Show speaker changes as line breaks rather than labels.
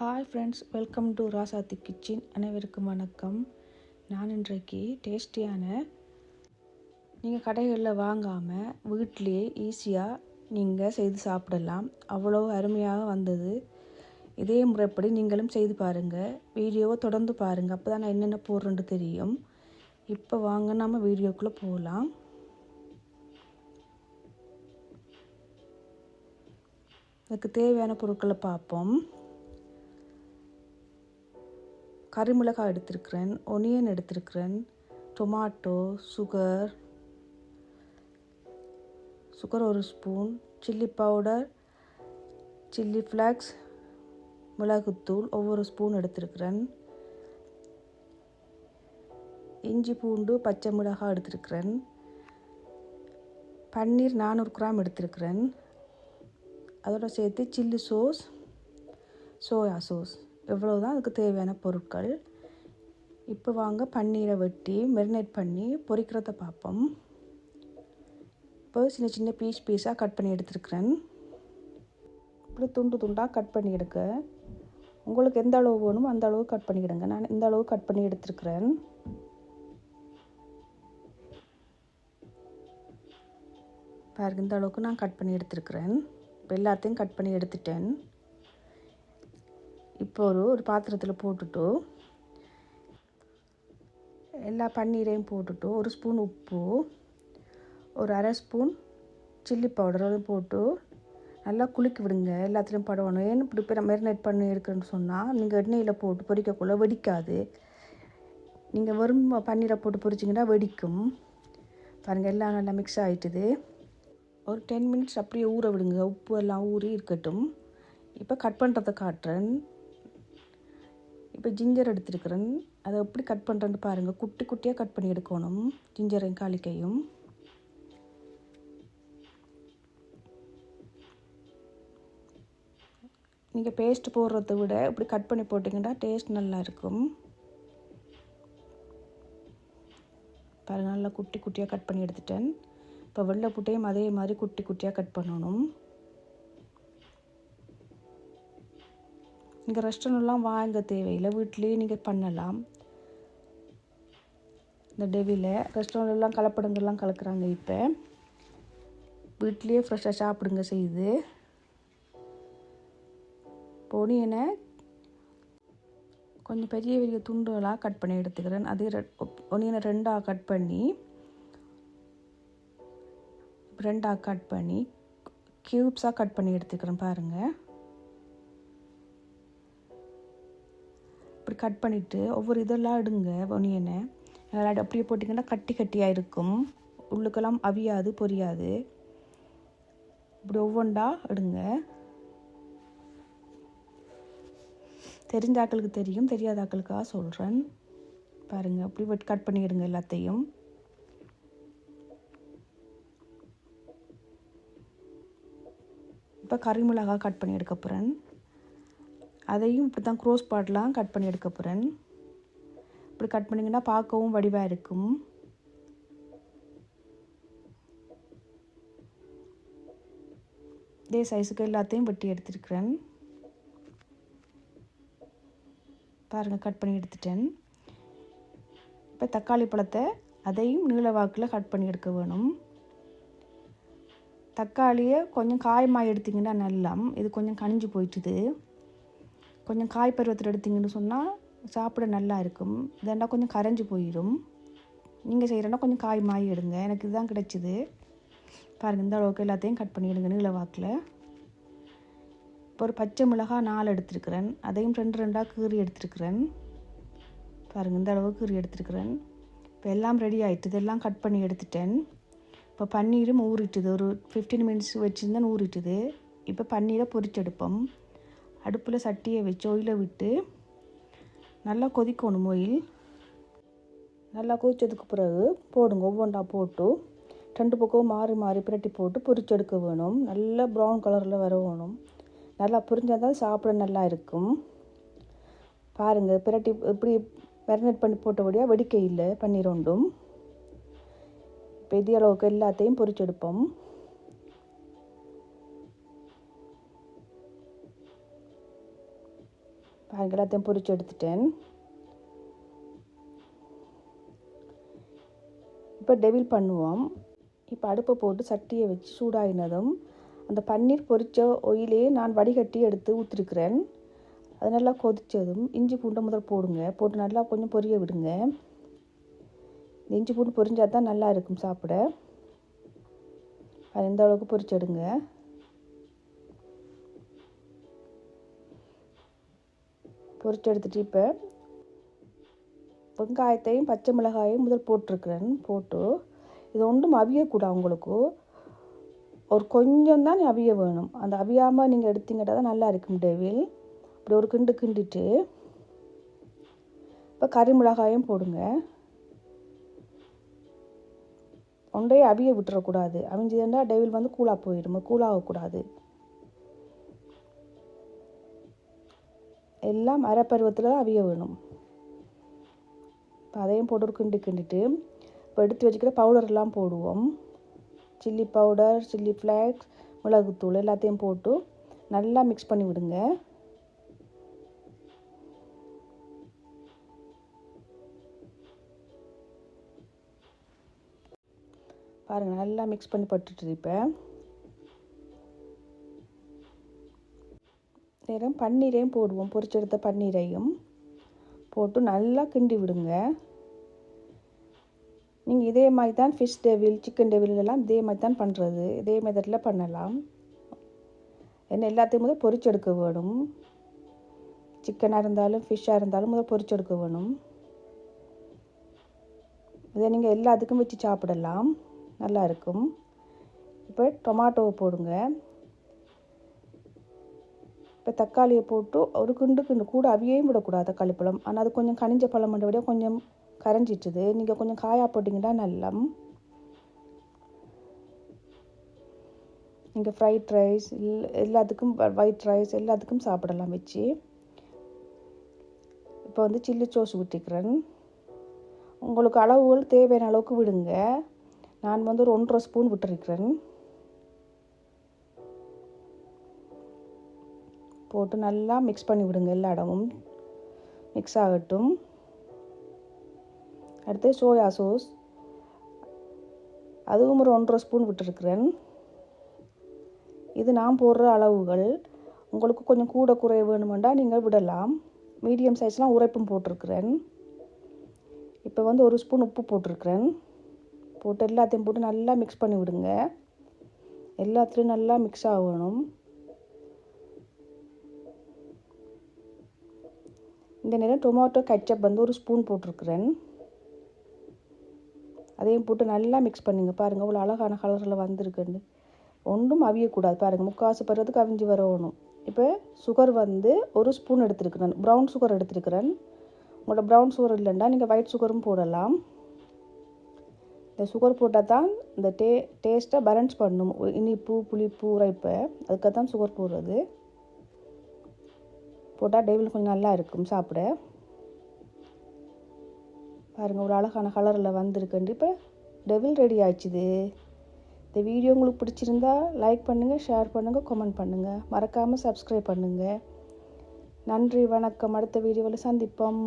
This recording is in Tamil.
Hi friends welcome to Rasathi kitchen அனைவருக்கும் வணக்கம். நான் இன்றைக்கு டேஸ்டியான நீங்கள் கடைகளில் வாங்காமல் வீட்டிலேயே ஈஸியாக நீங்கள் செய்து சாப்பிடலாம். அவ்வளோ அருமையாக வந்தது. இதே முறைப்படி நீங்களும் செய்து பாருங்கள் வீடியோவை தொடர்ந்து பாருங்கள் அப்போ தான் நான் என்னென்ன போடுறேன்னு தெரியும். இப்போ வாங்க நம்ம வீடியோக்குள்ளே போகலாம் அதுக்கு தேவையான பொருட்களை பார்ப்போம். கறிமிளகாய் எடுத்திருக்கிறேன் ஒனியன் எடுத்திருக்கிறேன் டொமாட்டோ சுகர் சுகர் ஒரு spoon chilli powder chilli flakes மிளகுத்தூள் ஒவ்வொரு ஸ்பூன் எடுத்திருக்கிறேன். இஞ்சி பூண்டு பச்சை மிளகாய் எடுத்திருக்கிறேன். பன்னீர் நானூறு கிராம் எடுத்திருக்கிறேன். அதோட சேர்த்து சில்லி சோஸ் சோயா சோஸ் இவ்வளோ தான் அதுக்கு தேவையான பொருட்கள். இப்போ வாங்க பன்னீரை வெட்டி மெரினேட் பண்ணி பொரிக்கிறத பார்ப்போம். இப்போ சின்ன சின்ன பீஸ் பீஸாக கட் பண்ணி எடுத்துருக்குறேன். இப்படி துண்டு துண்டாக கட் பண்ணி எடுக்க. உங்களுக்கு எந்த அளவு வேணுமோ அந்த அளவு கட் பண்ணிக்கிடுங்க நான் இந்த அளவு கட் பண்ணி எடுத்துருக்குறேன். பாருங்க இந்த அளவுக்கு நான் கட் பண்ணி எடுத்துருக்குறேன். இப்போ எல்லாத்தையும் கட் பண்ணி எடுத்துட்டேன். இப்போ ஒரு ஒரு பாத்திரத்தில் போட்டுட்டு எல்லா பன்னீரையும் போட்டுட்டு ஒரு ஸ்பூன் உப்பு ஒரு அரை ஸ்பூன் சில்லி பவுடரும் போட்டு நல்லா குலுக்கி விடுங்க. எல்லாத்துலேயும் படவணும். ஏன்னு இப்படி இப்போ மேரினேட் பண்ணி எடுக்கிறேன்னு சொன்னால் நீங்கள் எண்ணெயில் போட்டு பொரிக்கக்குள்ள வெடிக்காது. நீங்கள் வெறும் பன்னீரை போட்டு பொரிச்சிங்கன்னா வெடிக்கும். பாருங்கள் எல்லாம் நல்லா மிக்ஸ் ஆகிட்டுது ஒரு டென் மினிட்ஸ் அப்படியே ஊற விடுங்க. உப்பு எல்லாம் ஊறி இருக்கட்டும். இப்போ கட் பண்ணுறதை காட்டுறேன். இப்போ ஜிஞ்சர் எடுத்துருக்குறேன். அதை எப்படி கட் பண்ணுறேன்னு பாருங்கள் குட்டி குட்டியாக கட் பண்ணி எடுக்கணும். ஜிஞ்சரையும் காலிக்கையும். நீங்கள் பேஸ்ட் போடுறத விட இப்படி கட் பண்ணி போட்டிங்கன்னா டேஸ்ட் நல்லா இருக்கும். பாருங்கள் நல்லா குட்டி குட்டியாக கட் பண்ணி எடுத்துட்டேன். இப்போ வெள்ளை புட்டையும் அதே மாதிரி குட்டி குட்டியாக கட் பண்ணணும். இங்கே ரெஸ்டாரண்ட்லாம் வாங்க தேவையில்லை. வீட்லேயே நீங்கள் பண்ணலாம். இந்த டெவியில் ரெஸ்டாரண்ட்லாம் கலப்படங்கள்லாம் கலக்குறாங்க இப்போ. வீட்லேயே ஃப்ரெஷ்ஷாக சாப்பிடுங்க செய்து. பொனியனை கொஞ்சம் பெரிய பெரிய துண்டுகளாக கட் பண்ணி எடுத்துக்கிறேன். அதே ஒனியனை ரெண்டாக கட் பண்ணி ரெண்டாக கட் பண்ணி க்யூப்ஸாக கட் பண்ணி எடுத்துக்கிறேன் பாருங்கள் இப்படி கட் பண்ணிவிட்டு ஒவ்வொரு இதெல்லாம் எடுங்க ஒனியனை அப்படியே போட்டிங்கன்னா கட்டி கட்டியாக இருக்கும். உள்ளுக்கெல்லாம் அவியாது பொரியாது. இப்படி ஒவ்வொன்றா எடுங்க. தெரிஞ்ச ஆக்களுக்கு தெரியும் தெரியாத ஆக்களுக்காக சொல்கிறேன் பாருங்கள் அப்படி கட் பண்ணிடுங்க எல்லாத்தையும். இப்போ கறி மிளகாய் கட் பண்ணி எடுக்க போகிறேன் அதையும் இப்படி தான் க்ரோஸ் பாட்லாம் கட் பண்ணி எடுக்க போகிறேன் இப்படி கட் பண்ணிங்கன்னா பார்க்கவும் வடிவாக இருக்கும். இதே சைஸுக்கு எல்லாத்தையும் வெட்டி எடுத்துருக்கிறேன். பாருங்கள் கட் பண்ணி எடுத்துட்டேன். இப்போ தக்காளி பழத்தை அதையும் நீள வாக்கில் கட் பண்ணி எடுக்க வேணும். தக்காளியை கொஞ்சம் காயமாக எடுத்திங்கன்னா நல்லா இது கொஞ்சம் கனிஞ்சு போயிட்டுது. கொஞ்சம் காய் பருவத்தில் எடுத்திங்கன்னு சொன்னால் சாப்பிட நல்லா இருக்கும். இதெண்டா கொஞ்சம் கரைஞ்சி போயிடும். நீங்கள் செய்கிறேன்னா கொஞ்சம் காய் மாறி எடுங்க. எனக்கு இதுதான் கிடச்சிது. பாருங்கள் இந்த அளவுக்கு எல்லாத்தையும் கட் பண்ணிவிடுங்க நீள வாக்கில். இப்போ ஒரு பச்சை மிளகாய் நாலு எடுத்துருக்கிறேன். அதையும் ரெண்டு ரெண்டாக கீறி எடுத்துருக்கிறேன். பாருங்கள் இந்த அளவுக்கு கீறி எடுத்துருக்கிறேன். இப்போ எல்லாம் ரெடி ஆகிட்டு இதெல்லாம் கட் பண்ணி எடுத்துட்டேன். இப்போ பன்னீரும் ஊறிட்டுது. ஒரு ஃபிஃப்டீன் மினிட்ஸ் வச்சுருந்தேன் ஊறிட்டுது. இப்போ பன்னீரை பொரிச்செடுப்போம் அடுப்பில் சட்டியை வச்சு ஒயிலை விட்டு நல்லா கொதிக்கணும் ஒயில் நல்லா கொதித்ததுக்கு பிறகு போடுங்க. ஒவ்வொன்றா போட்டு ரெண்டு பக்கம் மாறி மாறி பிரட்டி போட்டு பொரிச்செடுக்க வேணும். நல்லா ப்ரௌன் கலரில் வர வேணும் நல்லா புரிஞ்சால் தான் சாப்பிட நல்லா இருக்கும். பாருங்கள் பிரட்டி இப்படி மேரினேட் பண்ணி போட்டபடியாக வெடிக்க இல்லை. பன்னீர் ஒன்றும் பெரிய அளவுக்கு எல்லாத்தையும் பொரிச்செடுப்போம். பாருங்க எல்லாத்தையும் பொறிச்சு எடுத்துட்டேன். இப்போ டெவில் பண்ணுவோம் இப்போ அடுப்பை போட்டு சட்டியை வச்சு சூடாகினதும் அந்த பன்னீர் பொரித்த ஒயிலே நான் வடிகட்டி எடுத்து ஊற்றிருக்கிறேன் அது நல்லா கொதித்ததும் இஞ்சி பூண்டை முதல் போடுங்க. போட்டு நல்லா கொஞ்சம் பொரிய விடுங்க. இந்த இஞ்சி பூண்டு பொரிஞ்சால் தான் நல்லா இருக்கும் சாப்பிட. அது எந்த அளவுக்கு பொரிச்செடுங்க பொரிச்சு எடுத்துகிட்டு இப்போ வெங்காயத்தையும் பச்சை மிளகாயும் முதல் போட்டிருக்கிறேன் போட்டு இது ஒன்றும் அவியக்கூடாது உங்களுக்கு. ஒரு கொஞ்சம் தான் அவிய வேணும். அந்த அவியாமல் நீங்கள் எடுத்தீங்கட்டால் தான் நல்லா இருக்கும் டேவில். இப்படி ஒரு கிண்டு கிண்டிட்டு இப்போ கறி மிளகாயும் போடுங்க. ஒன்றையே அவிய விட்டுறக்கூடாது. அவிஞ்சதுன்னா டேவில் வந்து கூலாக போயிடும். கூலாகக்கூடாது எல்லாம் அரைப்பருவத்தில் தான் அவிய வேணும். இப்போ அதையும் போட்டு ஒரு கிண்டு கிண்டிட்டு இப்போ எடுத்து வச்சுக்கிற பவுடர்லாம் போடுவோம். சில்லி பவுடர் சில்லி ஃப்ளேக்ஸ் மிளகுத்தூள் எல்லாத்தையும் போட்டு நல்லா மிக்ஸ் பண்ணி விடுங்க. பாருங்கள் நல்லா மிக்ஸ் பண்ணி பட்டுட்டு இப்போ. நேரம் பன்னீரையும் போடுவோம். பொரிச்செடுத்த பன்னீரையும் போட்டு நல்லா கிண்டி விடுங்க. நீங்கள் இதே மாதிரி தான் ஃபிஷ் டெவில் சிக்கன் டெவில் எல்லாம் இதே மாதிரி தான் பண்ணுறது இதே மெத்தடில் பண்ணலாம். என்ன எல்லாத்தையும் முதல் பொரிச்செடுக்க வேணும். சிக்கனாக இருந்தாலும் ஃபிஷ்ஷாக இருந்தாலும் முதல் பொரிச்செடுக்க வேணும். இதை நீங்கள் எல்லாத்துக்கும் வச்சு சாப்பிடலாம். நல்லா இருக்கும். இப்போ டொமாட்டோவை போடுங்க. இப்போ தக்காளியை போட்டு ஒரு கிண்டு கிண்டு கூட அவியையும் விடக்கூடாது தக்காளி பழம் ஆனால் அது கொஞ்சம் கனிஞ்ச பழம் விட கொஞ்சம் கரைஞ்சிட்டுது நீங்கள் கொஞ்சம் காயா போட்டிங்கன்னா நல்லா நீங்கள் ஃப்ரைட் ரைஸ் எல்லாத்துக்கும் ஒயிட் ரைஸ் எல்லாத்துக்கும் சாப்பிடலாம் வச்சு. இப்போ வந்து சில்லி சோஸ் விட்டுக்கிறேன் உங்களுக்கு அளவுகள் தேவையான அளவுக்கு விடுங்க. நான் வந்து ஒரு ஒன்றரை ஸ்பூன் விட்டுருக்கிறேன். போட்டு நல்லா மிக்ஸ் பண்ணி விடுங்க எல்லா இடமும். மிக்ஸ் ஆகட்டும். அடுத்து சோயா சோஸ் அதுவும் ஒரு ஒன்றரை ஸ்பூன் விட்டுருக்குறேன். இது நான் போடுற அளவுகள். உங்களுக்கு கொஞ்சம் கூட குறைய வேணுமெண்டா நீங்கள் விடலாம். மீடியம் சைஸ்லாம் உரைப்பும் போட்டிருக்கிறேன். இப்போ வந்து ஒரு ஸ்பூன் உப்பு போட்டிருக்கிறேன். போட்டு எல்லாத்தையும் போட்டு நல்லா மிக்ஸ் பண்ணி விடுங்க. எல்லாத்துலேயும் நல்லா மிக்ஸ் ஆகணும். இந்த நேரம் டொமேட்டோ கெச்சப் வந்து ஒரு ஸ்பூன் போட்டிருக்கிறேன். அதையும் போட்டு நல்லா மிக்ஸ் பண்ணுங்க. பாருங்கள் அவ்வளோ அழகான கலரில் வந்திருக்குன்னு. ஒன்றும் அவியக்கூடாது. பாருங்கள் முக்காசு பருவத்துக்கு அவிஞ்சு வரணும். இப்போ சுகர் வந்து ஒரு ஸ்பூன் எடுத்துருக்கிறேன். ப்ரௌன் சுகர் எடுத்துருக்கிறேன். உங்களோட ப்ரௌன் சுகர் இல்லைன்னா நீங்கள் ஒயிட் சுகரும் போடலாம். இந்த சுகர் போட்டால் தான் இந்த டே டேஸ்ட்டை பேலன்ஸ் பண்ணும். இனிப்பு புளிப்பு உரைப்பை அதுக்காக தான் சுகர் போடுறது. போட்டால் டேபிள் கொஞ்சம் நல்லா இருக்கும் சாப்பிட. பாருங்கள் ஒரு அழகான கலரில் வந்திருக்குண்டு இப்போ டெவில் ரெடி ஆயிடுச்சுது. இந்த வீடியோ உங்களுக்கு பிடிச்சிருந்தா லைக் பண்ணுங்கள் ஷேர் பண்ணுங்கள் கமெண்ட் பண்ணுங்கள் மறக்காமல் சப்ஸ்கிரைப் பண்ணுங்கள் நன்றி வணக்கம். அடுத்த வீடியோவில் சந்திப்போம்.